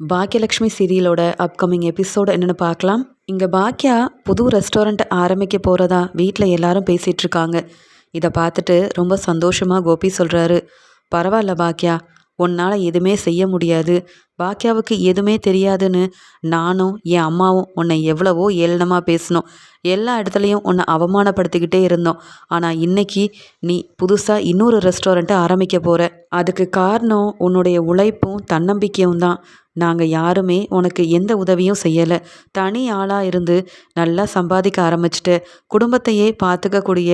Bhagyalakshmi சீரியலோட upcoming episode என்னென்னு பார்க்கலாம். இங்கே பாக்கியா புது ரெஸ்டாரண்ட் ஆரம்பிக்க போகிறதா வீட்டில் எல்லாரும் பேசிகிட்டு இருக்காங்க. இதை பார்த்துட்டு ரொம்ப சந்தோஷமாக கோபி சொல்கிறாரு பரவாயில்ல பாக்கியா உன்னால் எதுவுமே செய்ய முடியாது. பாக்கியாவுக்கு எதுவுமே தெரியாதுன்னு நானும் என் அம்மாவும் உன்னை எவ்வளவோ ஏளனமாக பேசினோம். எல்லா இடத்துலையும் உன்னை அவமானப்படுத்திக்கிட்டே இருந்தோம். ஆனால் இன்னைக்கு நீ புதுசாக இன்னொரு ரெஸ்டாரண்ட்டை ஆரம்பிக்க போகிற அதுக்கு காரணம் உன்னுடைய உழைப்பும் தன்னம்பிக்கையும் தான். நாங்கள் யாருமே உனக்கு எந்த உதவியும் செய்யலை. தனி ஆளாக இருந்து நல்லா சம்பாதிக்க ஆரம்பிச்சிட்டு குடும்பத்தையே பார்த்துக்கக்கூடிய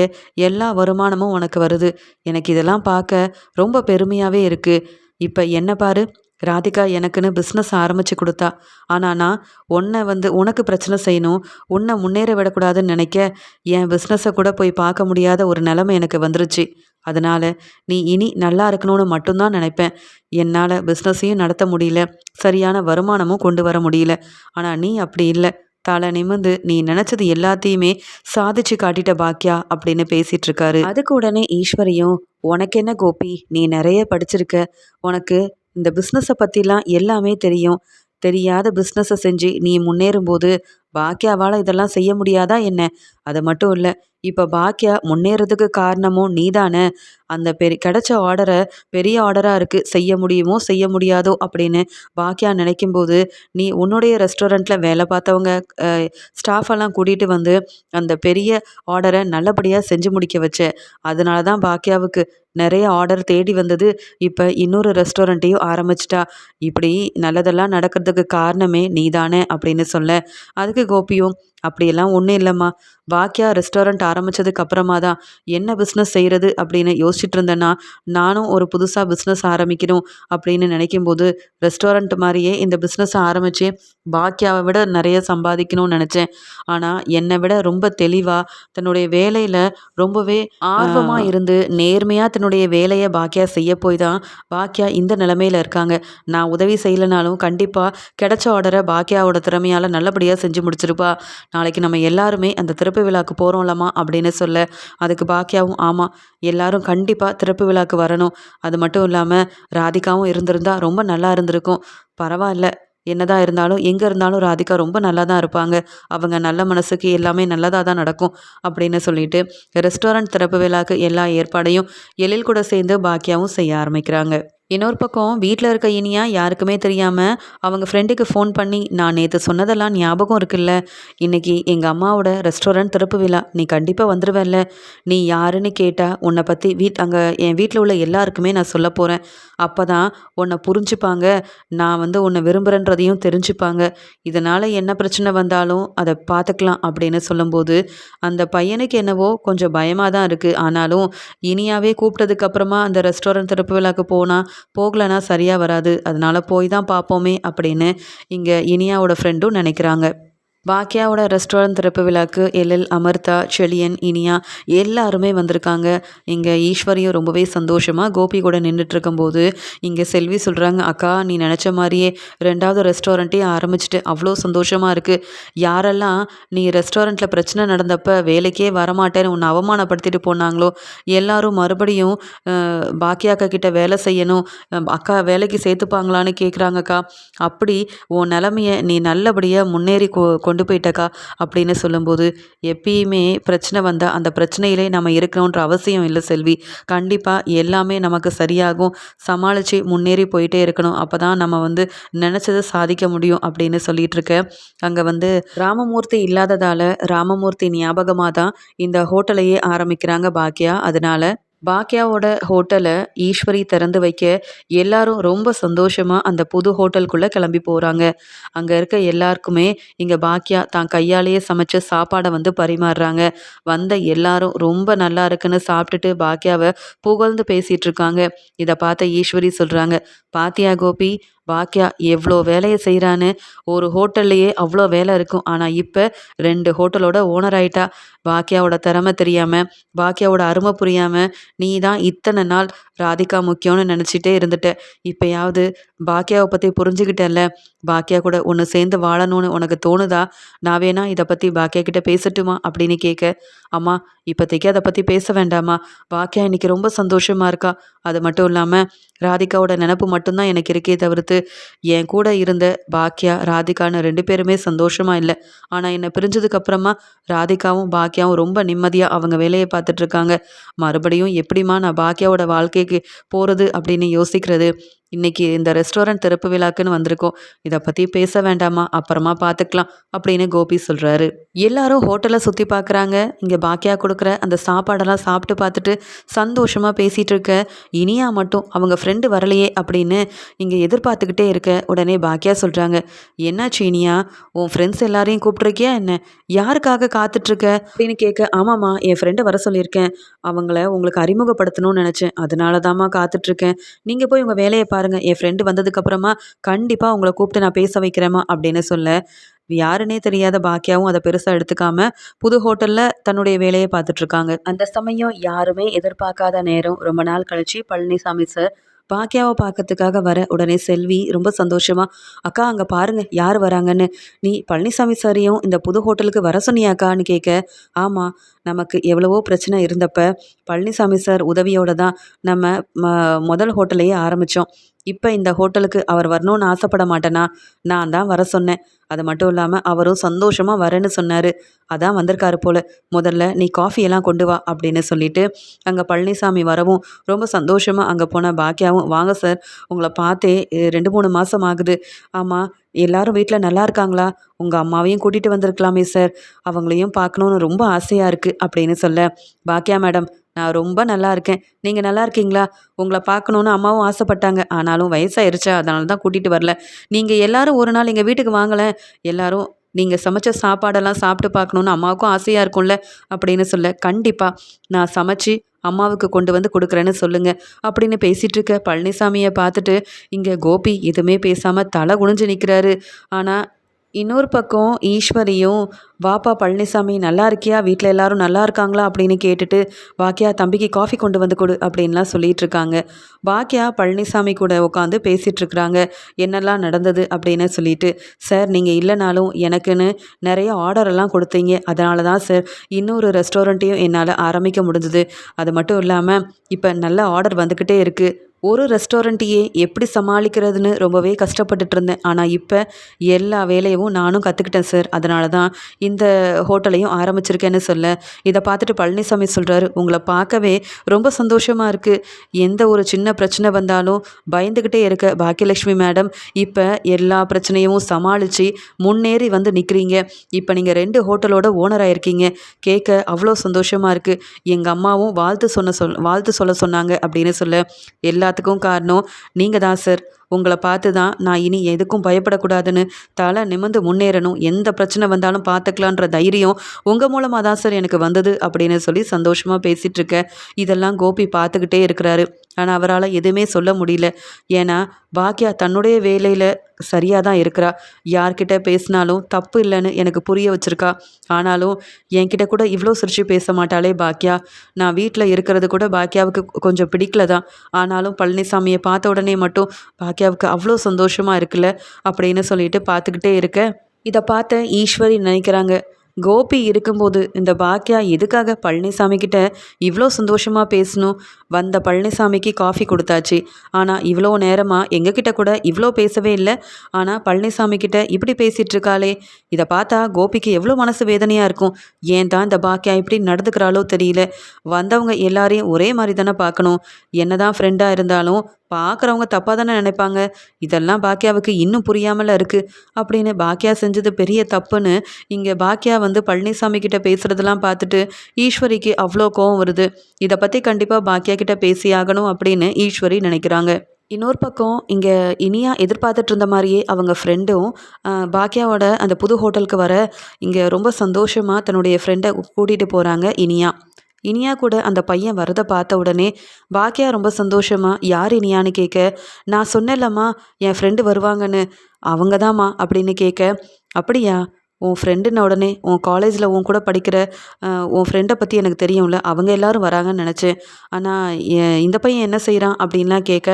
எல்லா வருமானமும் உனக்கு வருது. எனக்கு இதெல்லாம் பார்க்க ரொம்ப பெருமையாகவே இருக்குது இப்போ என்ன பாரு? ராதிகா எனக்குன்னு பிஸ்னஸ் ஆரம்பித்து கொடுத்தா. ஆனால் நான் உன்னை வந்து உனக்கு பிரச்சனை செய்யணும் உன்னை முன்னேற விடக்கூடாதுன்னு நினைக்க என் பிஸ்னஸை கூட போய் பார்க்க முடியாத ஒரு நிலமை எனக்கு வந்துருச்சு. அதனால் நீ இனி நல்லா இருக்கணும்னு மட்டும்தான் நினைப்பேன். என்னால் பிஸ்னஸையும் நடத்த முடியல. சரியான வருமானமும் கொண்டு வர முடியல. ஆனால் நீ அப்படி இல்லை. தலை நிமிந்து நீ நினச்சது எல்லாத்தையுமே சாதிச்சு காட்டிட்ட பாக்கியா? அப்படின்னு பேசிட்டு இருக்காரு. அதுக்கு உடனே ஈஸ்வரியும் உனக்கு என்ன கோபி? நீ நிறைய படிச்சிருக்க. உனக்கு இந்த பிஸ்னஸை பற்றிலாம் எல்லாமே தெரியும். தெரியாத பிஸ்னஸை செஞ்சு நீ முன்னேறும்போது பாக்கியாவால் இதெல்லாம் செய்ய முடியாதா என்ன? அது மட்டும் இல்லை இப்போ பாக்கியா முன்னேறதுக்கு காரணமும் நீதானே? அந்த பெரிய கிடைச்ச ஆர்டரை பெரிய ஆர்டராக இருக்குது செய்ய முடியுமோ செய்ய முடியாதோ அப்படின்னு பாக்கியா நினைக்கும்போது நீ உன்னுடைய ரெஸ்டாரண்ட்டில் வேலை பார்த்தவங்க ஸ்டாஃப் எல்லாம் கூட்டிகிட்டு வந்து அந்த பெரிய ஆர்டரை நல்லபடியாக செஞ்சு முடிக்க வச்ச. அதனால தான் பாக்கியாவுக்கு நிறைய ஆர்டர் தேடி வந்தது. இப்போ இன்னொரு ரெஸ்டாரண்ட்டையும் ஆரம்பிச்சிட்டா. இப்படி நல்லதெல்லாம் நடக்கிறதுக்கு காரணமே நீதானே அப்படின்னு சொல்ல. அதுக்கு கோபியும் அப்படியெல்லாம் ஒன்றும் இல்லைம்மா. பாக்கியா ரெஸ்டாரண்ட் ஆரம்பித்ததுக்கு அப்புறமா தான் என்ன பிஸ்னஸ் செய்கிறது அப்படின்னு யோசிச்சுட்டு இருந்தேன்னா நானும் ஒரு புதுசாக பிஸ்னஸ் ஆரம்பிக்கணும் அப்படின்னு நினைக்கும்போது ரெஸ்டாரண்ட் மாதிரியே இந்த பிஸ்னஸை ஆரம்பித்து பாக்கியாவை விட நிறைய சம்பாதிக்கணும்னு நினச்சேன். ஆனால் என்னை விட ரொம்ப தெளிவாக தன்னுடைய வேலையில் ரொம்பவே ஆர்வமாக இருந்து நேர்மையாக தன்னுடைய வேலையை பாக்கியா செய்ய போய் தான் பாக்கியா இந்த நிலமையில் இருக்காங்க. நான் உதவி செய்யலைனாலும் கண்டிப்பாக கிடைச்ச ஆர்டரை பாக்கியாவோட திறமையால் நல்லபடியாக செஞ்சு முடிச்சிருப்பா. நாளைக்கு நம்ம எல்லாருமே அந்த திறப்பு விழாக்கு போகிறோம்லம்மா அப்படின்னு சொல்ல அதுக்கு பாக்கியாவும் ஆமாம் எல்லாரும் கண்டிப்பாக திறப்பு விழாக்கு வரணும். அது மட்டும் இல்லாமல் ராதிகாவும் இருந்திருந்தா ரொம்ப நல்லா இருந்திருக்கும். பரவாயில்ல. என்னதான் இருந்தாலும் எங்கே இருந்தாலும் ராதிகா ரொம்ப நல்லா தான் இருப்பாங்க. அவங்க நல்ல மனசுக்கு எல்லாமே நல்லதாக தான் நடக்கும் அப்படின்னு சொல்லிட்டு ரெஸ்டாரண்ட் திறப்பு விழாக்கு எல்லா ஏற்பாடையும் எழில் கூட சேர்ந்து பாக்கியாவும் செய்ய ஆரம்பிக்கிறாங்க. இன்னொரு பக்கம் வீட்டில் இருக்க இனியா யாருக்குமே தெரியாமல் அவங்க ஃப்ரெண்டுக்கு ஃபோன் பண்ணி நான் நேற்று சொன்னதெல்லாம் ஞாபகம் இருக்குல்ல? இன்றைக்கி எங்கள் அம்மாவோட ரெஸ்டாரண்ட் திறப்பு விழா. நீ கண்டிப்பாக வந்துடுவேல்ல நீ யாருன்னு கேட்டால் உன்னை பற்றி வீட் அங்கே என் வீட்டில் உள்ள எல்லாருக்குமே நான் சொல்ல போகிறேன் அப்போ தான் உன்னை புரிஞ்சுப்பாங்க. நான் வந்து உன்னை விரும்புகிறேன்றதையும் தெரிஞ்சுப்பாங்க. இதனால் என்ன பிரச்சனை வந்தாலும் அதை பார்த்துக்கலாம் அப்படின்னு சொல்லும்போது அந்த பையனுக்கு என்னவோ கொஞ்சம் பயமாக தான் இருக்குது ஆனாலும் இனியாவே கூப்பிட்டதுக்கப்புறமா அந்த ரெஸ்டாரண்ட் திறப்பு விழாக்கு போனால் போகலைன்னா சரியாக வராது. அதனால் போய் தான் பார்ப்போமே அப்படின்னு இங்கே இனியாவோட ஃப்ரெண்டும் நினைக்கிறாங்க. பாக்கியாவோட ரெஸ்டாரண்ட் திறப்பு விழாக்கு எல்எல் அமர்தா செலியன் இனியா எல்லாருமே வந்திருக்காங்க. இங்கே ஈஸ்வரியும் ரொம்பவே சந்தோஷமாக கோபி கூட நின்றுட்டு இருக்கும்போது இங்கே செல்வி சொல்கிறாங்க அக்கா நீ நினச்ச மாதிரியே ரெண்டாவது ரெஸ்டாரண்ட்டே ஆரம்பிச்சிட்டு அவ்வளோ சந்தோஷமாக இருக்குது யாரெல்லாம் நீ ரெஸ்டாரண்ட்டில் பிரச்சனை நடந்தப்போ வேலைக்கே வரமாட்டேன்னு உன்னை அவமானப்படுத்திட்டு போனாங்களோ எல்லாரும் மறுபடியும் பாக்கியா அக்கா கிட்ட வேலை செய்யணும் அக்கா வேலைக்கு சேர்த்துப்பாங்களான்னு கேட்குறாங்கக்கா அப்படி உன் நிலமையை நீ நல்லபடியாக முன்னேறி கொ கொண்டு போயிட்டக்கா? அப்படின்னு சொல்லும்போது எப்பயுமே பிரச்சனை வந்தால் அந்த பிரச்சனையிலே நம்ம இருக்கணுன்ற அவசியம் இல்லை செல்வி. கண்டிப்பாக எல்லாமே நமக்கு சரியாகும். சமாளித்து முன்னேறி போயிட்டே இருக்கணும். அப்போ தான் நம்ம வந்து நினச்சதை சாதிக்க முடியும் அப்படின்னு சொல்லிட்டு இருக்க அங்கே வந்து ராமமூர்த்தி இல்லாததால் ராமமூர்த்தி ஞாபகமாக தான் இந்த ஹோட்டலையே ஆரம்பிக்கிறாங்க பாக்கியா. அதனால் பாக்யாவோட ஹோட்டலை ஈஸ்வரி திறந்து வைக்க எல்லாரும் ரொம்ப சந்தோஷமாக அந்த புது ஹோட்டலுக்குள்ளே கிளம்பி போகிறாங்க அங்கே இருக்க எல்லாருக்குமே இங்கே பாக்கியா தான் கையாலேயே சமைச்ச சாப்பாடை வந்து பரிமாறுறாங்க. வந்த எல்லாரும் ரொம்ப நல்லா இருக்குன்னு சாப்பிட்டுட்டு பாக்யாவை புகழ்ந்து பேசிகிட்டு இருக்காங்க. இதை பார்த்த ஈஸ்வரி சொல்கிறாங்க பாத்தியா கோபி பாக்கியா எவ்வளோ வேலையை செய்கிறான்னு ஒரு ஹோட்டல்லையே அவ்வளோ வேலை இருக்கும். ஆனால் இப்போ ரெண்டு ஹோட்டலோட ஓனர் ஆயிட்டா. பாக்கியாவோட திறமை தெரியாமல் பாக்கியாவோட அருமை புரியாமல் நீ தான் இத்தனை நாள் ராதிகா முக்கியம்னு நினச்சிட்டே இருந்துட்டேன். இப்போயாவது பாக்கியாவை பற்றி புரிஞ்சுக்கிட்டேன்ல பாக்கியா கூட ஒன்று சேர்ந்து வாழணும்னு உனக்கு தோணுதா? நான் வேணா இதை பற்றி பாக்கியா கிட்ட பேசட்டுமா? அப்படின்னு கேட்க அம்மா இப்போதைக்கு அதை பற்றி பேச வேண்டாமா பாக்கியா இன்னைக்கு ரொம்ப சந்தோஷமாக இருக்கா. அது மட்டும் இல்லாமல் ராதிகாவோட நினப்பு மட்டும்தான் எனக்கு இருக்கே தவிர்த்து என் கூட இருந்த பாக்கியா ராதிகான்னு ரெண்டு பேருமே சந்தோஷமாக இல்லை. ஆனால் என்னை பிரிஞ்சதுக்கப்புறமா ராதிகாவும் பாக்கியாவும் ரொம்ப நிம்மதியாக அவங்க வேலையை பார்த்துட்ருக்காங்க மறுபடியும் எப்படிம்மா நான் பாக்கியாவோட வேலைக்கு போகிறது அப்படின்னு யோசிக்கிறது. இன்னைக்கு இந்த ரெஸ்டாரண்ட் திறப்பு விழாக்குன்னு வந்திருக்கோம். இதை பற்றி பேச வேண்டாமா? அப்புறமா பார்த்துக்கலாம் அப்படின்னு கோபி சொல்கிறாரு எல்லாரும் ஹோட்டலை சுற்றி பார்க்குறாங்க இங்கே பாக்கியா கொடுக்குற அந்த சாப்பாடெல்லாம் சாப்பிட்டு பார்த்துட்டு சந்தோஷமாக பேசிகிட்டு இருக்க. இனியா மட்டும் அவங்க ஃப்ரெண்டு வரலையே அப்படின்னு இங்கே எதிர்பார்த்துக்கிட்டே இருக்க. உடனே பாக்கியா சொல்கிறாங்க என்னாச்சு இனியா? உன் ஃப்ரெண்ட்ஸ் எல்லாரையும் கூப்பிட்ருக்கியா என்ன? யாருக்காக காத்துட்ருக்க? அப்படின்னு கேட்க ஆமாம்மா என் ஃப்ரெண்டை வர சொல்லியிருக்கேன். அவங்கள உங்களுக்கு அறிமுகப்படுத்தணும்னு நினச்சேன். அதனால தாம்மா காத்துட்ருக்கேன். நீங்கள் போய் உங்கள் வேலையை பாருங்கள் என் ஃப்ரெண்டு வந்ததுக்கப்புறமா கண்டிப்பாக உங்களை கூப்பிட்டு நான் பேச வைக்கிறேம்மா அப்படின்னு சொல்ல. யாருன்னே தெரியாத பாக்கியாவும் அதை பெருசாக எடுத்துக்காம புது ஹோட்டலில் தன்னுடைய வேலையை பார்த்துட்ருக்காங்க அந்த சமயம் யாருமே எதிர்பார்க்காத நேரம். ரொம்ப நாள் கழிச்சு பழனிசாமி சார் பாக்கியாவை பார்க்கறதுக்காக வர உடனே செல்வி ரொம்ப சந்தோஷமா அக்கா அங்கே பாருங்க யார் வராங்கன்னு? நீ பழனிசாமி சாரையும் இந்த புது ஹோட்டலுக்கு வர சொன்னியாக்கான்னு கேட்க ஆமாம் நமக்கு எவ்வளவோ பிரச்சனை இருந்தப்ப பழனிசாமி சார் உதவியோட தான் நம்ம ம முதல் ஹோட்டலையே ஆரம்பித்தோம் இப்போ இந்த ஹோட்டலுக்கு அவர் வரணும்னு ஆசைப்பட மாட்டேனா? நான் தான் வர சொன்னேன். அது மட்டும் இல்லாமல் அவரும் சந்தோஷமாக வரேன்னு சொன்னார். அதான் வந்திருக்காரு போல். முதல்ல நீ காஃபியெல்லாம் கொண்டு வா அப்படின்னு சொல்லிட்டு அங்கே பழனிசாமி வரவும் ரொம்ப சந்தோஷமாக அங்கே போன பாக்கியாவும் வாங்க சார் உங்களை பார்த்தே ரெண்டு மூணு மாதம் ஆகுது. ஆமாம் எல்லாரும் வீட்டில் நல்லா இருக்காங்களா? உங்கள் அம்மாவையும் கூட்டிகிட்டு வந்திருக்கலாமே சார். அவங்களையும் பார்க்கணுன்னு ரொம்ப ஆசையாக இருக்குது அப்படின்னு சொல்ல பாக்கியா மேடம் நான் ரொம்ப நல்லா இருக்கேன். நீங்கள் நல்லா இருக்கீங்களா? உங்களை பார்க்கணுன்னு அம்மாவும் ஆசைப்பட்டாங்க. ஆனாலும் வயசாயிருச்சா அதனால தான் கூட்டிகிட்டு வரல. நீங்கள் எல்லாரும் ஒரு நாள் எங்கள் வீட்டுக்கு வாங்கலை எல்லாரும் நீங்கள் சமைச்ச சாப்பாடெல்லாம் சாப்பிட்டு பார்க்கணுன்னு அம்மாவுக்கும் ஆசையாக இருக்கும்ல அப்படின்னு சொல்ல கண்டிப்பாக நான் சமைச்சு அம்மாவுக்கு கொண்டு வந்து கொடுக்குறேன்னு சொல்லுங்க. அப்படின்னு பேசிகிட்டு இருக்க பழனிசாமியை பார்த்துட்டு இங்கே கோபி எதுவுமே பேசாமல் தலை குனிஞ்சு நிற்கிறாரு ஆனால் இன்னொரு பக்கம் ஈஸ்வரியும் வாப்பா பழனிசாமி நல்லா இருக்கியா? வீட்டில் எல்லாரும் நல்லா இருக்காங்களா? அப்படின்னு கேட்டுட்டு வாக்கியா தம்பிக்கு காஃபி கொண்டு வந்து கொடு அப்படின்லாம் சொல்லிட்டு இருக்காங்க. வாக்கியா பழனிசாமி கூட உட்காந்து பேசிகிட்டு இருக்கிறாங்க. என்னெல்லாம் நடந்தது? அப்படின்னு சொல்லிட்டு சார் நீங்கள் இல்லைனாலும் எனக்குன்னு நிறைய ஆர்டர் எல்லாம் கொடுத்தீங்க. அதனால தான் சார் இன்னொரு ரெஸ்டாரண்ட்டையும் என்னால் ஆரம்பிக்க முடிஞ்சது. அது மட்டும் இல்லாமல் இப்போ நல்ல ஆர்டர் வந்துக்கிட்டே இருக்குது ஒரு ரெஸ்டாரண்ட்டையே எப்படி சமாளிக்கிறதுன்னு ரொம்பவே கஷ்டப்பட்டுட்டு இருந்தேன் ஆனால் இப்போ எல்லா வேலையும் நானும் கற்றுக்கிட்டேன் சார். அதனால தான் இந்த ஹோட்டலையும் ஆரம்பிச்சிருக்கேன்னு சொல்ல. இதை பார்த்துட்டு பழனிசாமி சொல்கிறாரு உங்களை பார்க்கவே ரொம்ப சந்தோஷமாக இருக்குது எந்த ஒரு சின்ன பிரச்சனை வந்தாலும் பயந்துக்கிட்டே இருக்க பாக்கியலட்சுமி மேடம். இப்போ எல்லா பிரச்சனையும் சமாளித்து முன்னேறி வந்து நிற்கிறீங்க இப்போ நீங்கள் ரெண்டு ஹோட்டலோட ஓனர் இருக்கீங்க கேட்க அவ்வளோ சந்தோஷமாக இருக்குது எங்கள் அம்மாவும் வாழ்த்து சொன்ன சொல் வாழ்த்து சொல்ல சொன்னாங்க அப்படின்னு சொல்ல எல்லா எல்லாத்துக்கும் காரணம். நீங்கள் தான் சார் உங்களை பார்த்து தான் நான் இனி எதுக்கும் பயப்படக்கூடாதுன்னு தலை நிமிந்து முன்னேறணும். எந்த பிரச்சனை வந்தாலும் பார்த்துக்கலான்ற தைரியம் உங்கள் மூலமாக தான் சார் எனக்கு வந்தது அப்படின்னு சொல்லி சந்தோஷமாக பேசிகிட்டு இருக்க. இதெல்லாம் கோபி பார்த்துக்கிட்டே இருக்கிறாரு. ஆனால் அவரால் எதுவுமே சொல்ல முடியல. ஏன்னா பாக்கியா தன்னுடைய வேலையில் சரியாக தான் இருக்கிறா. யார்கிட்ட பேசினாலும் தப்பு இல்லைன்னு எனக்கு புரிய வச்சுருக்கா. ஆனாலும் என்கிட்ட கூட இவ்வளோ சிரிச்சு பேச மாட்டாளே பாக்கியா நான் வீட்டில் இருக்கிறது கூட பாக்கியாவுக்கு கொஞ்சம் பிடிக்கல தான். ஆனாலும் பழனிசாமியை பார்த்த உடனே மட்டும் பாக்கியாவுக்கு அவ்வளோ சந்தோஷமாக இருக்குல்ல அப்படின்னு சொல்லிட்டு பார்த்துக்கிட்டே இருக்க. இதை பார்த்த ஈஸ்வரி நினைக்கிறாங்க கோபி இருக்கும்போது இந்த பாக்கியா எதுக்காக பழனிசாமி கிட்ட இவ்வளோ சந்தோஷமாக பேசணும்? வந்த பழனிசாமிக்கு காஃபி கொடுத்தாச்சு. ஆனால் இவ்வளோ நேரமாக எங்ககிட்ட கூட இவ்வளோ பேசவே இல்லை. ஆனால் பழனிசாமி கிட்ட இப்படி பேசிகிட்டு இருக்காளே. இதை பார்த்தா கோபிக்கு எவ்வளோ மனசு வேதனையாக இருக்கும். ஏன் தான் இந்த பாக்கியா இப்படி நடந்துக்கிறாளோ தெரியல. வந்தவங்க எல்லாரையும் ஒரே மாதிரி தானே பார்க்கணும். என்ன தான் ஃப்ரெண்டாக இருந்தாலும் பார்க்குறவங்க தப்பாக தானே நினைப்பாங்க? இதெல்லாம் பாக்கியாவுக்கு இன்னும் புரியாமல் இருக்குது அப்படின்னு பாக்கியா செஞ்சது பெரிய தப்புன்னு இங்கே பாக்கியா வந்து பழனிசாமி கிட்ட பேசுகிறதெல்லாம் பார்த்துட்டு ஈஸ்வரிக்கு அவ்வளோ கோவம் வருது. இதை பற்றி கண்டிப்பாக பாக்கியா கிட்ட பேசி ஆகணும் அப்படின்னு ஈஸ்வரி நினைக்கிறாங்க. இன்னொரு பக்கம் இங்கே இனியா எதிர்பார்த்துட்டு இருந்த மாதிரியே அவங்க ஃப்ரெண்டும் பாக்கியாவோட அந்த புது ஹோட்டலுக்கு வர இங்கே ரொம்ப சந்தோஷமாக தன்னுடைய ஃப்ரெண்டை கூட்டிகிட்டு போகிறாங்க இனியா. இனியா கூட அந்த பையன் வரதை பார்த்த உடனே பாக்கியா ரொம்ப சந்தோஷமா? யார் இனியான்னு கேட்க நான் சொன்னேன்லம்மா என் ஃப்ரெண்டு வருவாங்கன்னு. அவங்க தாம்மா அப்படின்னு கேட்க அப்படியா? உன் ஃப்ரெண்டுன உடனே உன் காலேஜில் உன் கூட படிக்கிற உன் ஃப்ரெண்டை பற்றி எனக்கு தெரியும்ல. அவங்க எல்லாரும் வராங்கன்னு நினச்சேன். ஆனால் இந்த பையன் என்ன செய்கிறான் அப்படின்லாம் கேட்க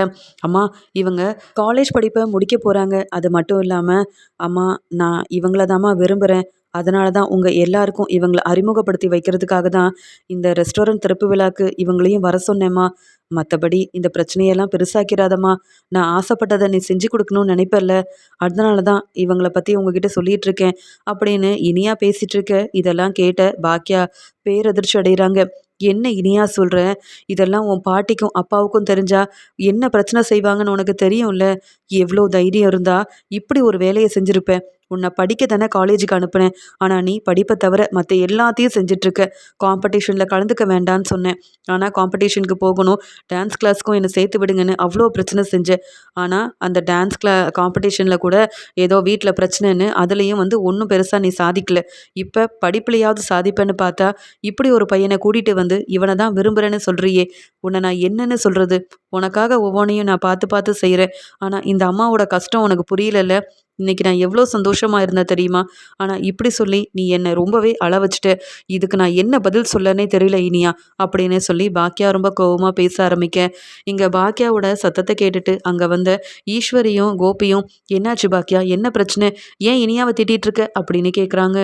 அம்மா இவங்க காலேஜ் படிப்பை முடிக்க போகிறாங்க அது மட்டும் இல்லாமல் அம்மா நான் இவங்கள தாம்மா விரும்புகிறேன் அதனால தான் உங்கள் எல்லாருக்கும் இவங்களை அறிமுகப்படுத்தி வைக்கிறதுக்காக தான் இந்த ரெஸ்டாரண்ட் திறப்பு விழாக்கு இவங்களையும் வர சொன்னேம்மா. மற்றபடி இந்த பிரச்சனையெல்லாம் பெருசாக்கிறாதம்மா நான் ஆசைப்பட்டதை நீ செஞ்சு கொடுக்கணும்னு நினைப்பல்ல. அதனால தான் இவங்கள பற்றி உங்ககிட்ட சொல்லிட்டு இருக்கேன் அப்படின்னு இனியா பேசிகிட்டு இருக்க இதெல்லாம் கேட்ட பாக்கியா பேரதிர்ச்சி அடைகிறாங்க என்ன இனியா சொல்கிற இதெல்லாம் உன் பாட்டிக்கும் அப்பாவுக்கும் தெரிஞ்சா என்ன பிரச்சனை செய்வாங்கன்னு உனக்கு தெரியும்ல? எவ்வளோ தைரியம் இருந்தா இப்படி ஒரு வேலையை செஞ்சுருப்பேன் உன்னை படிக்க தானே காலேஜுக்கு அனுப்புனேன். ஆனால் நீ படிப்பை தவிர மற்ற எல்லாத்தையும் செஞ்சிட்ருக்க காம்படிஷனில் கலந்துக்க வேண்டான்னு சொன்னேன். ஆனால் காம்படிஷனுக்கு போகணும். டான்ஸ் கிளாஸ்க்கும் என்னை சேர்த்து விடுங்கன்னு அவ்வளோ பிரச்சனை செஞ்சேன். ஆனால் அந்த டான்ஸ் கிளா காம்படிஷனில் கூட ஏதோ வீட்டில் பிரச்சனைன்னு அதுலேயும் வந்து ஒன்றும் பெருசாக நீ சாதிக்கல. இப்போ படிப்புலையாவது சாதிப்பேன்னு பார்த்தா இப்படி ஒரு பையனை கூட்டிகிட்டு வந்து இவனை தான் விரும்புகிறேன்னு சொல்கிறியே உன்னை நான் என்னன்னு சொல்கிறது உனக்காக ஒவ்வொன்றையும் நான் பார்த்து பார்த்து செய்கிறேன் ஆனால் இந்த அம்மாவோட கஷ்டம் உனக்கு புரியலல்ல? இன்னைக்கு நான் எவ்வளோ சந்தோஷமாக இருந்தேன் தெரியுமா? ஆனால் இப்படி சொல்லி நீ என்னை ரொம்பவே அள வச்சுட்ட. இதுக்கு நான் என்ன பதில் சொல்லனே தெரியல இனியா அப்படின்னு சொல்லி பாக்கியா ரொம்ப கோவமாக பேச ஆரம்பிக்க இங்கே பாக்கியாவோட சத்தத்தை கேட்டுட்டு அங்கே வந்த ஈஸ்வரியும் கோபியும் என்னாச்சு பாக்கியா என்ன பிரச்சனை? ஏன் இனியாவை திட்டிகிட்டு இருக்க? அப்படின்னு கேட்குறாங்க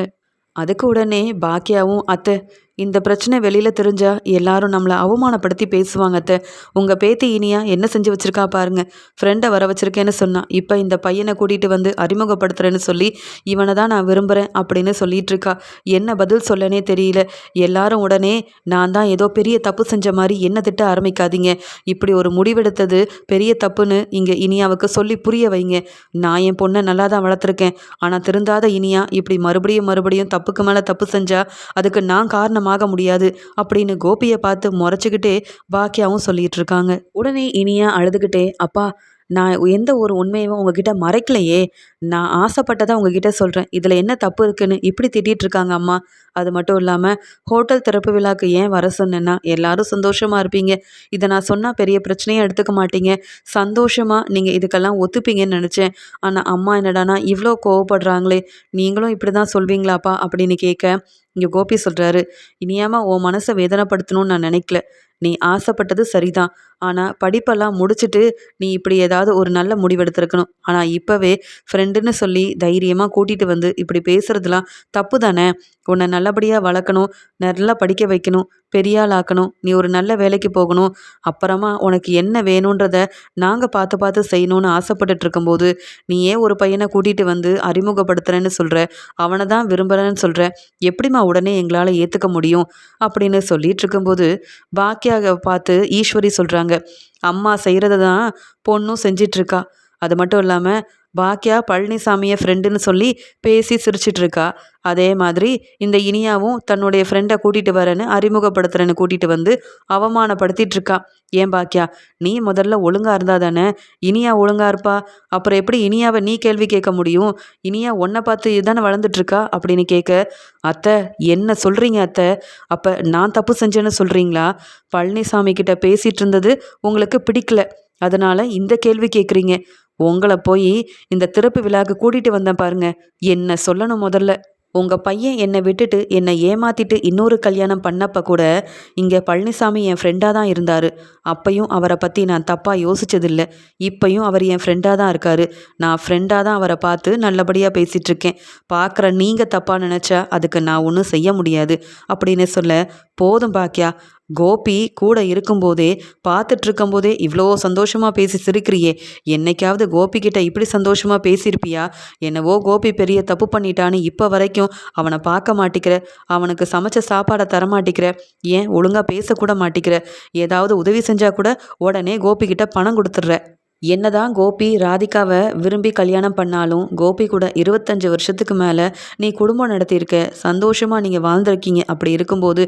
அதுக்கு உடனே பாக்கியாவும் அத்தை இந்த பிரச்சனை வெளியில் தெரிஞ்சா எல்லாரும் நம்மளை அவமானப்படுத்தி பேசுவாங்க அத்தை. உங்கள் பேத்தி இனியா என்ன செஞ்சு வச்சுருக்கா பாருங்க. ஃப்ரெண்டை வர வச்சுருக்கேன்னு சொன்னான் இப்போ இந்த பையனை கூட்டிகிட்டு வந்து அறிமுகப்படுத்துகிறேன்னு சொல்லி இவனை தான் நான் விரும்புகிறேன் அப்படின்னு சொல்லிட்டு இருக்கா. என்ன பதில் சொல்லனே தெரியல. எல்லாரும் உடனே நான் தான் ஏதோ பெரிய தப்பு செஞ்ச மாதிரி என்ன திட்ட ஆரம்பிக்காதீங்க. இப்படி ஒரு முடிவெடுத்தது பெரிய தப்புன்னு இங்கே இனியாவுக்கு சொல்லி புரிய வைங்க. நான் என் பொண்ணை நல்லா தான் வளர்த்துருக்கேன். ஆனால் திருந்தாத இனியா இப்படி மறுபடியும் மறுபடியும் தப்புக்கு மேலே தப்பு செஞ்சா அதுக்கு நான் காரணம் ஆக முடியாது அப்படின்னு கோபியை பார்த்து முறைச்சிக்கிட்டே பாக்கியாவும் சொல்லிட்டு இருக்காங்க உடனே இனியா அழுதுகிட்டே அப்பா நான் எந்த ஒரு உண்மையும் உங்ககிட்ட மறைக்கலையே. நான் ஆசைப்பட்டதை உங்ககிட்ட சொல்கிறேன் இதில் என்ன தப்பு இருக்குன்னு இப்படி திட்டிகிட்டு இருக்காங்க அம்மா. அது மட்டும் இல்லாமல் ஹோட்டல் திறப்பு விழாக்கு ஏன் வர சொன்னேன்னா எல்லாரும் சந்தோஷமாக இருப்பீங்க. இதை நான் சொன்னால் பெரிய பிரச்சனையாக எடுத்துக்க மாட்டீங்க. சந்தோஷமாக நீங்கள் இதுக்கெல்லாம் ஒத்துப்பீங்கன்னு நினச்சேன். ஆனால் அம்மா என்னடானா இவ்வளோ கோவப்படுறாங்களே நீங்களும் இப்படி தான் சொல்வீங்களாப்பா? அப்படின்னு கேட்க இங்கே கோபி சொல்கிறாரு இனியாமல் உன் மனசை வேதனைப்படுத்தணும்னு நான் நினைக்கல. நீ ஆசைப்பட்டது சரிதான். ஆனால் படிப்பெல்லாம் முடிச்சுட்டு நீ இப்படி ஏதாவது ஒரு நல்ல முடிவெடுத்திருக்கணும். ஆனால் இப்போவே ஃப்ரெண்டுன்னு சொல்லி தைரியமாக கூட்டிகிட்டு வந்து இப்படி பேசுகிறதுலாம் தப்பு தானே உன்னை நல்லபடியாக வளர்க்கணும் நல்லா படிக்க வைக்கணும் பெரியாள் ஆக்கணும் நீ ஒரு நல்ல வேலைக்கு போகணும் அப்புறமா உனக்கு என்ன வேணுன்றத நாங்கள் பார்த்து பார்த்து செய்யணும்னு ஆசைப்பட்டுட்டு இருக்கும்போது நீ ஏன் ஒரு பையனை கூட்டிகிட்டு வந்து அறிமுகப்படுத்துகிறேன்னு சொல்கிற அவனை தான் விரும்புகிறேன்னு சொல்கிற எப்படிம்மா உடனே எங்களால் ஏற்றுக்க முடியும்? அப்படின்னு சொல்லிட்டு இருக்கும்போது பாக்கியாக பார்த்து ஈஸ்வரி சொல்கிறாங்க அம்மா செய்கிறத தான் பொண்ணும் செஞ்சிட்ருக்கா அது மட்டும் இல்லாமல் பாக்கியா பழனிசாமியை ஃப்ரெண்டுன்னு சொல்லி பேசி சிரிச்சிட்டு இருக்கா அதே மாதிரி இந்த இனியாவும் தன்னுடைய ஃப்ரெண்டை கூட்டிகிட்டு வரேன்னு அறிமுகப்படுத்துறேன்னு கூட்டிகிட்டு வந்து அவமானப்படுத்திட்டு இருக்கா ஏன் பாக்கியா நீ முதல்ல ஒழுங்காக இருந்தா தானே? இனியா ஒழுங்கா இருப்பா. அப்புறம் எப்படி இனியாவை நீ கேள்வி கேட்க முடியும்? இனியா உன்னை பார்த்து இதுதானே வளர்ந்துட்டுருக்கா அப்படின்னு கேட்க அத்தை என்ன சொல்கிறீங்க அத்தை? அப்போ நான் தப்பு செஞ்சேன்னு சொல்கிறீங்களா பழனிசாமி கிட்ட பேசிகிட்டு இருந்தது உங்களுக்கு பிடிக்கல. அதனால் இந்த கேள்வி கேட்குறீங்க. உங்களை போய் இந்த திறப்பு விழாவுக்கு கூட்டிகிட்டு வந்தேன் பாருங்க. என்ன சொல்லணும் முதல்ல. உங்கள் பையன் என்னை விட்டுட்டு என்னை ஏமாத்திட்டு இன்னொரு கல்யாணம் பண்ணப்ப கூட இங்கே பழனிசாமி என் ஃப்ரெண்டாக தான் இருந்தார். அப்பையும் அவரை பற்றி நான் தப்பாக யோசிச்சதில்லை. இப்பையும் அவர் என் ஃப்ரெண்டாக தான் இருக்கார். நான் ஃப்ரெண்டாக தான் அவரை பார்த்து நல்லபடியாக பேசிகிட்ருக்கேன் பார்க்குற நீங்கள் தப்பாக நினச்சா அதுக்கு நான் ஒன்றும் செய்ய முடியாது. அப்படின்னு சொல்ல போதும் பாக்கியா கோபி கூட இருக்கும்போதே பார்த்துட்டு இருக்கும்போதே இவ்வளோ சந்தோஷமாக பேசி சிரிக்கிறியே. என்னைக்காவது கோபி கிட்ட இப்படி சந்தோஷமாக பேசியிருப்பியா? என்னவோ கோபி பெரிய தப்பு பண்ணிட்டான்னு இப்போ வரைக்கும் அவனை பார்க்க மாட்டிக்கிற அவனுக்கு சமைச்ச சாப்பாடை தரமாட்டேக்கிற ஏன் ஒழுங்காக பேசக்கூட மாட்டேக்கிற ஏதாவது உதவி செஞ்சால் கூட உடனே கோபி கிட்ட பணம் கொடுத்துட்ற. என்னதான் கோபி ராதிகாவை விரும்பி கல்யாணம் பண்ணாலும் கோபி கூட இருபத்தஞ்சி வருஷத்துக்கு மேலே நீ குடும்பம் நடத்தியிருக்க சந்தோஷமாக நீங்கள் வாழ்ந்திருக்கீங்க. அப்படி இருக்கும்போது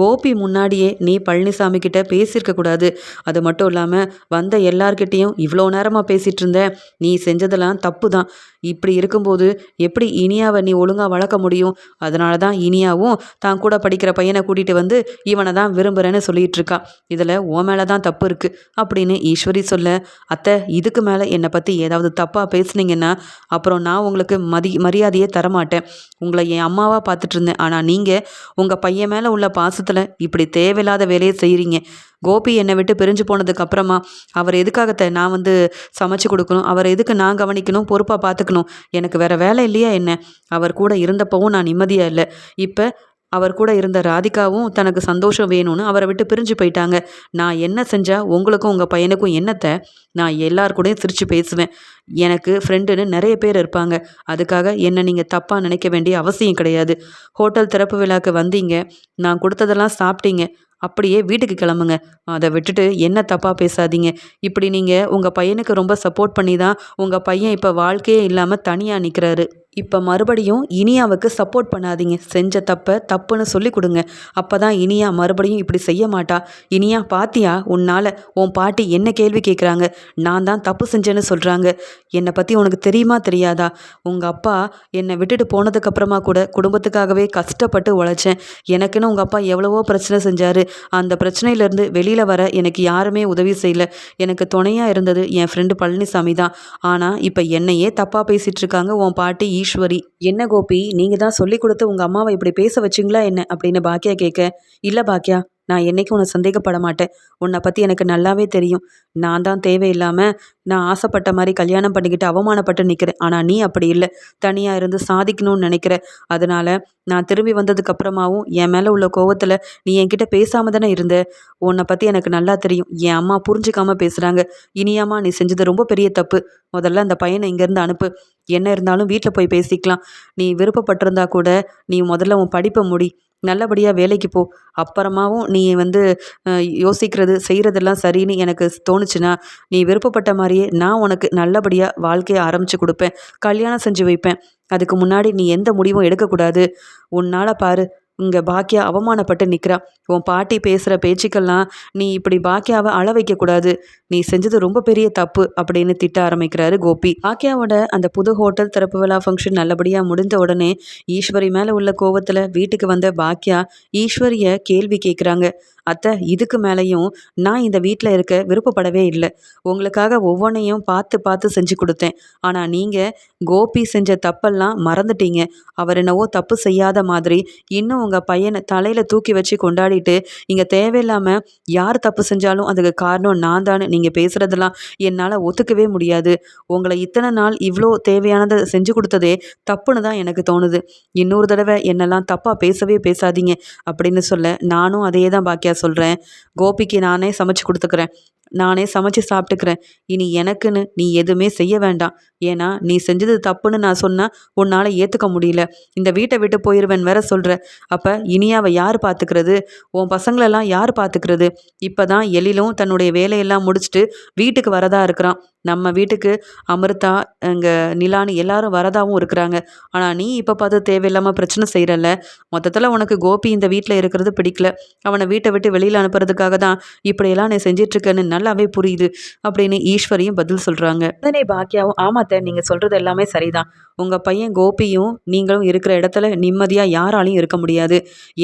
கோபி முன்னாடியே நீ பழனிசாமி கிட்ட பேசியிருக்க கூடாது. அது மட்டும் இல்லாமல் வந்த எல்லார்கிட்டேயும் இவ்வளோ நேரமாக பேசிகிட்டு இருந்த நீ செஞ்சதெல்லாம் தப்பு தான் இப்படி இருக்கும்போது எப்படி இனியாவை நீ ஒழுங்காக வளர்க்க முடியும்? அதனால தான் இனியாவும் தான் கூட படிக்கிற பையனை கூட்டிகிட்டு வந்து இவனை தான் விரும்புகிறேன்னு சொல்லிகிட்டு இருக்கா. இதில் ஓ மேலே தான் தப்பு இருக்குது அப்படின்னு ஈஸ்வரி சொல்ல அத்தை இதுக்கு மேலே என்னை பற்றி ஏதாவது தப்பாக பேசுனீங்கன்னா அப்புறம் நான் உங்களுக்கு மதி மரியாதையே தரமாட்டேன். உங்களை என் அம்மாவாக பார்த்துட்டு இருந்தேன். ஆனால் நீங்கள் உங்கள் பையன் மேலே உள்ள பாசத்தில் இப்படி தேவையில்லாத வேலையை செய்கிறீங்க கோபி என்னை விட்டு பிரிஞ்சு போனதுக்கு அப்புறமா அவர் எதுக்காக நான் வந்து சமைச்சு கொடுக்கணும்? அவர் எதுக்கு நான் கவனிக்கணும்? பொறுப்பாக பார்த்துக்கணும். எனக்கு வேறு வேலை இல்லையா என்ன? அவர் கூட இருந்தப்பவும் நான் நிம்மதியாக இல்லை. இப்போ அவர் கூட இருந்த ராதிகாவும் தனக்கு சந்தோஷம் வேணும்னு அவரை விட்டு பிரிஞ்சு போயிட்டாங்க. நான் என்ன செஞ்சால் உங்களுக்கும் உங்கள் பையனுக்கும் என்னத்தை? நான் எல்லார் கூடயும் சிரித்து பேசுவேன். எனக்கு ஃப்ரெண்டுன்னு நிறைய பேர் இருப்பாங்க. அதுக்காக என்னை நீங்கள் தப்பாக நினைக்க வேண்டிய அவசியம் கிடையாது. ஹோட்டல் திறப்பு விழாக்கு வந்தீங்க. நான் கொடுத்ததெல்லாம் சாப்பிட்டீங்க. அப்படியே வீட்டுக்கு கிளம்புங்க. அதை விட்டுட்டு என்ன தப்பாக பேசாதீங்க. இப்படி நீங்கள் உங்கள் பையனுக்கு ரொம்ப சப்போர்ட் பண்ணி தான் உங்கள் பையன் இப்போ வாழ்க்கையே இல்லாமல் தனியாக நிற்கிறாரு இப்போ மறுபடியும் இனியாவுக்கு சப்போர்ட் பண்ணாதீங்க. செஞ்ச தப்பை தப்புன்னு சொல்லி கொடுங்க. அப்போ தான் இனியா மறுபடியும் இப்படி செய்ய மாட்டா. இனியா பாத்தியா? உன்னால் உன் பாட்டி என்ன கேள்வி கேட்குறாங்க நான் தான் தப்பு செஞ்சேன்னு சொல்கிறாங்க என்னை பற்றி உனக்கு தெரியுமா தெரியாதா? உங்கள் அப்பா என்னை விட்டுட்டு போனதுக்கப்புறமா கூட குடும்பத்துக்காகவே கஷ்டப்பட்டு உழைச்சேன். எனக்குன்னு உங்கள் அப்பா எவ்வளவோ பிரச்சனை செஞ்சார். அந்த பிரச்சனையிலேருந்து வெளியில் வர எனக்கு யாருமே உதவி செய்யலை. எனக்கு துணையாக இருந்தது என் ஃப்ரெண்டு பழனிசாமி தான். ஆனால் இப்போ என்னையே தப்பாக பேசிகிட்டு இருக்காங்க. உன் பாட்டி ஈஸ்வரி என்ன கோபி? நீங்கள் தான் சொல்லி கொடுத்து உங்கள் அம்மாவை இப்படி பேச வச்சிங்களா என்ன? அப்படின்னு பாக்கியா கேட்க இல்லை பாக்கியா நான் என்றைக்கும் உன்னை சந்தேகப்பட மாட்டேன். உன்னை பற்றி எனக்கு நல்லாவே தெரியும். நான் தான் தேவையில்லாமல் நான் ஆசைப்பட்ட மாதிரி கல்யாணம் பண்ணிக்கிட்டு அவமானப்பட்டு நிற்கிறேன் ஆனால் நீ அப்படி இல்லை. தனியாக இருந்து சாதிக்கணும்னு நினைக்கிற. அதனால் நான் திரும்பி வந்ததுக்கு அப்புறமாவும் என் மேலே உள்ள கோவத்தில் நீ என்கிட்ட பேசாமல் தானே இருந்த? உன்னை பற்றி எனக்கு நல்லா தெரியும். என் அம்மா புரிஞ்சுக்காமல் பேசுகிறாங்க இனியாம்மா நீ செஞ்சது ரொம்ப பெரிய தப்பு. முதல்ல அந்த பையனை இங்கேருந்து அனுப்பு. என்ன இருந்தாலும் வீட்டில் போய் பேசிக்கலாம். நீ விருப்பப்பட்டிருந்தா கூட நீ முதல்ல உன் படிப்பை முடி. நல்லபடியாக வேலைக்கு போ. அப்புறமாவும் நீ வந்து யோசிக்கிறது செய்கிறதெல்லாம் சரின்னு எனக்கு தோணுச்சுன்னா நீ விருப்பப்பட்ட மாதிரியே நான் உனக்கு நல்லபடியாக வாழ்க்கையை ஆரம்பித்து கொடுப்பேன். கல்யாணம் செஞ்சு வைப்பேன். அதுக்கு முன்னாடி நீ எந்த முடிவும் எடுக்கக்கூடாது. உன்னால் பாரு இங்கே பாக்கியா அவமானப்பட்டு நிற்கிறா உன் பாட்டி பேசுகிற பேச்சுக்கெல்லாம் நீ இப்படி பாக்கியாவை அழ வைக்கக்கூடாது நீ செஞ்சது ரொம்ப பெரிய தப்பு அப்படின்னு திட்ட ஆரம்பிக்கிறாரு கோபி. பாக்கியாவோட அந்த புது ஹோட்டல் திறப்பு விழா ஃபங்க்ஷன் நல்லபடியாக முடிந்த உடனே ஈஸ்வரி மேலே உள்ள கோவத்தில் வீட்டுக்கு வந்த பாக்கியா ஈஸ்வரியை கேள்வி கேட்குறாங்க அத்தை இதுக்கு மேலேயும் நான் இந்த வீட்டில் இருக்க விருப்பப்படவே இல்லை. உங்களுக்காக ஒவ்வொன்றையும் பார்த்து பார்த்து செஞ்சு கொடுத்தேன். ஆனால் நீங்கள் கோபி செஞ்ச தப்பெல்லாம் மறந்துட்டீங்க. அவர் என்னவோ தப்பு செய்யாத மாதிரி இன்னும் உங்கள் பையனை தலையில் தூக்கி வச்சு கொண்டாடிட்டு இங்கே தேவையில்லாமல் யார் தப்பு செஞ்சாலும் அதுக்கு காரணம் நான் தானே நீங்கள் பேசுகிறதெல்லாம் என்னால் ஒத்துக்கவே முடியாது. உங்களை இத்தனை நாள் இவ்வளோ தேவையானதை செஞ்சு கொடுத்ததே தப்புன்னு தான் எனக்கு தோணுது. இன்னொரு தடவை என்னெல்லாம் தப்பாக பேசவே பேசாதீங்க அப்படின்னு சொல்ல நானும் அதே தான் பாக்கியா சொல்கிறேன் கோபிக்கு நானே சமைச்சு கொடுத்துக்கிறேன். நானே சமைச்சு சாப்பிட்டுக்கிறேன். இனி எனக்குன்னு நீ எதுவுமே செய்ய வேண்டாம். ஏன்னா நீ செஞ்சது தப்புன்னு நான் சொன்னால் உன்னால் ஏற்றுக்க முடியல. இந்த வீட்டை விட்டு போயிடுவேன் வேற சொல்கிற அப்போ இனியாவை யார் பார்த்துக்கிறது உன் பசங்களெல்லாம் யார் பார்த்துக்கிறது இப்போ தான் எழிலும் தன்னுடைய வேலையெல்லாம் முடிச்சுட்டு வீட்டுக்கு வரதா இருக்கிறான். நம்ம வீட்டுக்கு அமிர்தா இங்கே நிலான்னு எல்லாரும் வரதாகவும் இருக்கிறாங்க. ஆனால் நீ இப்போ பார்த்து தேவையில்லாமல் பிரச்சனை செய்கிறல்ல மொத்தத்தில் உனக்கு கோபி இந்த வீட்டில் இருக்கிறது பிடிக்கல. அவனை வீட்டை விட்டு வெளியில் அனுப்புறதுக்காக தான் இப்படியெல்லாம் நீ செஞ்சிட்ருக்கேன்னு நல்லாவே புரியுது அப்படின்னு ஈஸ்வரியும் பதில் சொல்கிறாங்க உடனே பாக்கியாவும் ஆமாத்த நீங்கள் சொல்கிறது எல்லாமே சரிதான். உங்கள் பையன் கோபியும் நீங்களும் இருக்கிற இடத்துல நிம்மதியாக யாராலையும் இருக்க முடியாது.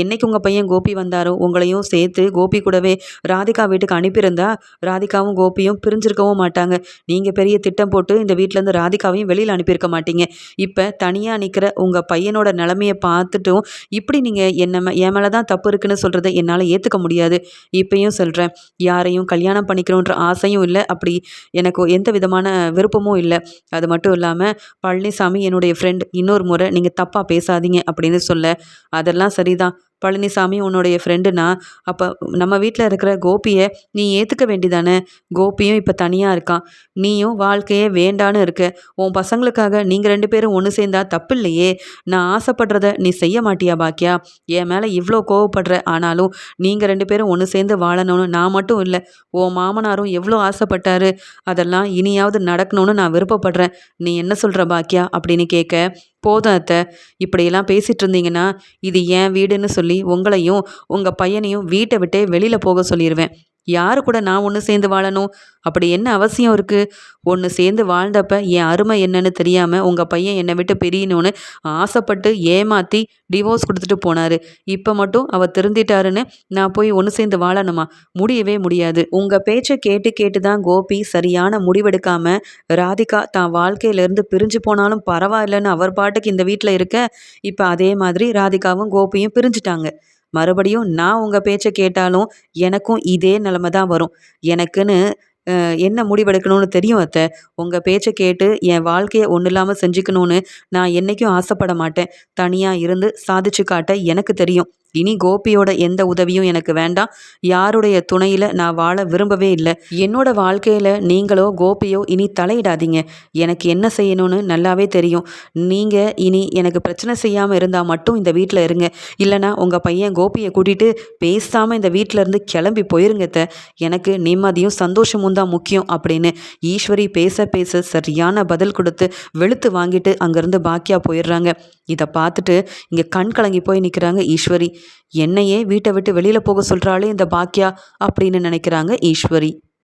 என்னைக்கு உங்கள் பையன் கோபி வந்தாரோ உங்களையும் சேர்த்து கோபி கூடவே ராதிகா வீட்டுக்கு அனுப்பியிருந்தா ராதிகாவும் கோபியும் பிரிஞ்சிருக்கவும் மாட்டாங்க. நீங்கள் பெரிய திட்டம் போட்டு இந்த வீட்டிலேருந்து ராதிகாவையும் வெளியில் அனுப்பியிருக்க மாட்டீங்க. இப்போ தனியாக நிற்கிற உங்கள் பையனோட நிலமையை பார்த்துட்டும் இப்படி நீங்கள் என்ன என் மேலே தான் தப்பு இருக்குன்னு சொல்கிறத என்னால் ஏற்றுக்க முடியாது. இப்பயும் சொல்கிறேன் யாரையும் கல்யாணம் பண்ணிக்கணுன்ற ஆசையும் இல்லை. அப்படி எனக்கு எந்த விதமான விருப்பமும் இல்லை. அது மட்டும் இல்லாமல் பழனிசாமி என்னுடைய ஃப்ரெண்ட் இன்னொரு முறை நீங்கள் தப்பாக பேசாதீங்க அப்படின்னு சொல்ல அதெல்லாம் சரிதான். பழனிசாமி உன்னுடைய ஃப்ரெண்டுனா அப்போ நம்ம வீட்டில் இருக்கிற கோபியை நீ ஏற்றுக்க வேண்டிதானே? கோபியும் இப்போ தனியாக இருக்கான். நீயும் வாழ்க்கையே வேண்டான்னு இருக்க. உன் பசங்களுக்காக நீங்கள் ரெண்டு பேரும் ஒன்று சேர்ந்தா தப்பு இல்லையே. நான் ஆசைப்படுறத நீ செய்ய மாட்டியா பாக்கியா? என் மேலே இவ்வளோ கோவப்படுற ஆனாலும் நீங்கள் ரெண்டு பேரும் ஒன்று சேர்ந்து வாழணும்னு நான் மட்டும் இல்லை உன் மாமனாரும் எவ்வளோ ஆசைப்பட்டாரு. அதெல்லாம் இனியாவது நடக்கணும்னு நான் விருப்பப்படுறேன். நீ என்ன சொல்கிற பாக்கியா? அப்படின்னு கேட்க போதும் அத்தை. இப்படியெல்லாம் பேசிகிட்டு இருந்தீங்கன்னா இது ஏன் வீடுன்னு சொல்லி உங்களையும் உங்கள் பையனையும் வீட்டை விட்டே வெளியில் போக சொல்லிடுவேன் யாரு கூட நான் ஒன்று சேர்ந்து வாழணும்? அப்படி என்ன அவசியம் இருக்குது ஒன்று சேர்ந்து வாழ்ந்தப்ப என் அருமை என்னன்னு தெரியாமல் உங்கள் பையன் என்னை விட்டு பிரியணும்னு ஆசைப்பட்டு ஏமாற்றி டிவோர்ஸ் கொடுத்துட்டு போனார். இப்போ மட்டும் அவர் திருந்திட்டாருன்னு நான் போய் ஒன்று சேர்ந்து வாழணுமா? முடியவே முடியாது. உங்கள் பேச்சை கேட்டு கேட்டு தான் கோபி சரியான முடிவெடுக்காமல் ராதிகா தான் வாழ்க்கையிலேருந்து பிரிஞ்சு போனாலும் பரவாயில்லன்னு அவர் பாட்டுக்கு இந்த வீட்டில் இருக்க இப்போ அதே மாதிரி ராதிகாவும் கோபியும் பிரிஞ்சுட்டாங்க. மறுபடியும் நான் உங்கள் பேச்சை கேட்டாலும் எனக்கும் இதே நிலமை தான் வரும். எனக்குன்னு என்ன முடிவெடுக்கணும்னு தெரியும் அத்தை? உங்கள் பேச்சை கேட்டு என் வாழ்க்கையை ஒன்றும் இல்லாமல் செஞ்சுக்கணும்னு நான் என்றைக்கும் ஆசைப்பட மாட்டேன். தனியாக இருந்து சாதிச்சு காட்ட எனக்கு தெரியும். இனி கோபியோட எந்த உதவியும் எனக்கு வேண்டாம். யாருடைய துணையில் நான் வாழ விரும்பவே இல்லை. என்னோட வாழ்க்கையில் நீங்களோ கோபியோ இனி தலையிடாதீங்க. எனக்கு என்ன செய்யணும்னு நல்லாவே தெரியும். நீங்கள் இனி எனக்கு பிரச்சனை செய்யாமல் இருந்தால் மட்டும் இந்த வீட்டில் இருங்க. இல்லைனா உங்கள் பையன் கோபியை கூட்டிகிட்டு பேசாமல் இந்த வீட்டிலேருந்து கிளம்பி போயிருங்க எனக்கு நிம்மதியும் சந்தோஷமும் தான் முக்கியம் அப்படின்னு ஈஸ்வரி பேச பேச சரியான பதில் கொடுத்து வெளுத்து வாங்கிட்டு அங்கேருந்து பாக்கியா போயிடுறாங்க. இதை பார்த்துட்டு இங்கே கண் கலங்கி போய் நிற்கிறாங்க ஈஸ்வரி. என்னையே வீட்டை விட்டு வெளியில் போக சொல்கிறாளே இந்த பாக்கியா அப்படின்னு நினைக்கிறாங்க ஈஸ்வரி.